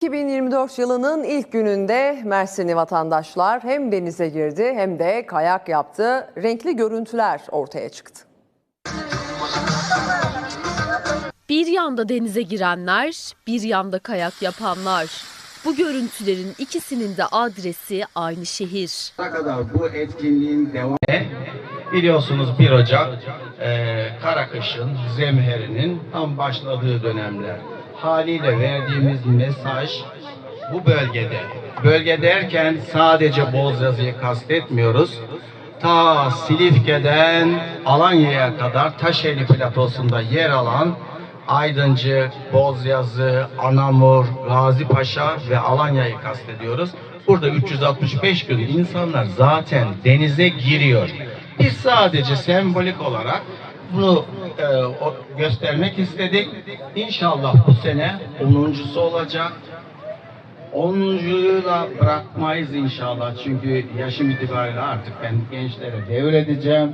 2024 yılının ilk gününde Mersinli vatandaşlar hem denize girdi hem de kayak yaptı. Renkli görüntüler ortaya çıktı. Bir yanda denize girenler, bir yanda kayak yapanlar. Bu görüntülerin ikisinin de adresi aynı şehir. Ne kadar bu etkinliğin devam Biliyorsunuz 1 Ocak e, Karakış'ın zemherinin tam başladığı dönemler. Haliyle verdiğimiz mesaj bu bölgede. Bölge derken sadece Bozyazı'yı kastetmiyoruz. Ta Silifke'den Alanya'ya kadar Taşeli platosunda yer alan Aydıncık, Bozyazı, Anamur, Gazi Paşa ve Alanya'yı kastediyoruz. Burada 365 gün insanlar zaten denize giriyor. Biz sadece sembolik olarak bunu e, o- göstermek istedik. İnşallah bu sene 10.sü olacak. 10'uncuyu da bırakmayız inşallah. Çünkü yaşım itibariyle artık ben gençlere devredeceğim.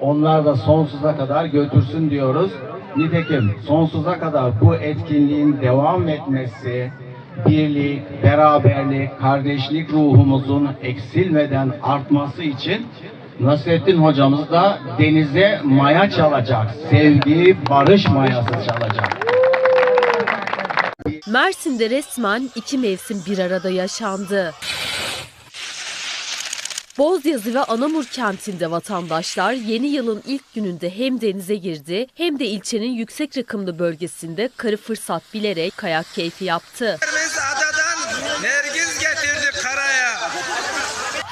Onlar da sonsuza kadar götürsün diyoruz. Nitekim sonsuza kadar bu etkinliğin devam etmesi, birlik, beraberlik, kardeşlik ruhumuzun eksilmeden artması için Nasrettin hocamız da denize maya çalacak. Sevgi, barış mayası çalacak. Mersin'de resmen iki mevsim bir arada yaşandı. Bozyazı ve Anamur kentinde vatandaşlar yeni yılın ilk gününde hem denize girdi hem de ilçenin yüksek rakımlı bölgesinde karı fırsat bilerek kayak keyfi yaptı.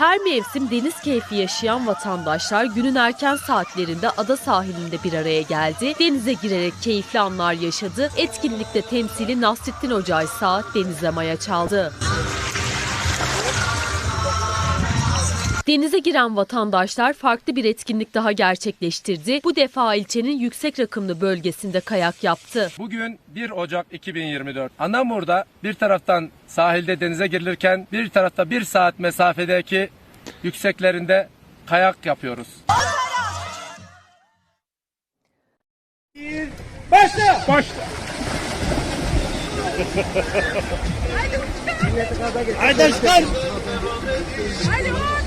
Her mevsim deniz keyfi yaşayan vatandaşlar günün erken saatlerinde ada sahilinde bir araya geldi. Denize girerek keyifli anlar yaşadı. Etkinlikte temsili Nasrettin Hoca ise denize maya çaldı. Denize giren vatandaşlar farklı bir etkinlik daha gerçekleştirdi. Bu defa ilçenin yüksek rakımlı bölgesinde kayak yaptı. Bugün 1 Ocak 2024. Anamur'da bir taraftan sahilde denize girilirken bir tarafta bir saat mesafedeki yükseklerinde kayak yapıyoruz. Haydi çıkar. Hadi oğlum.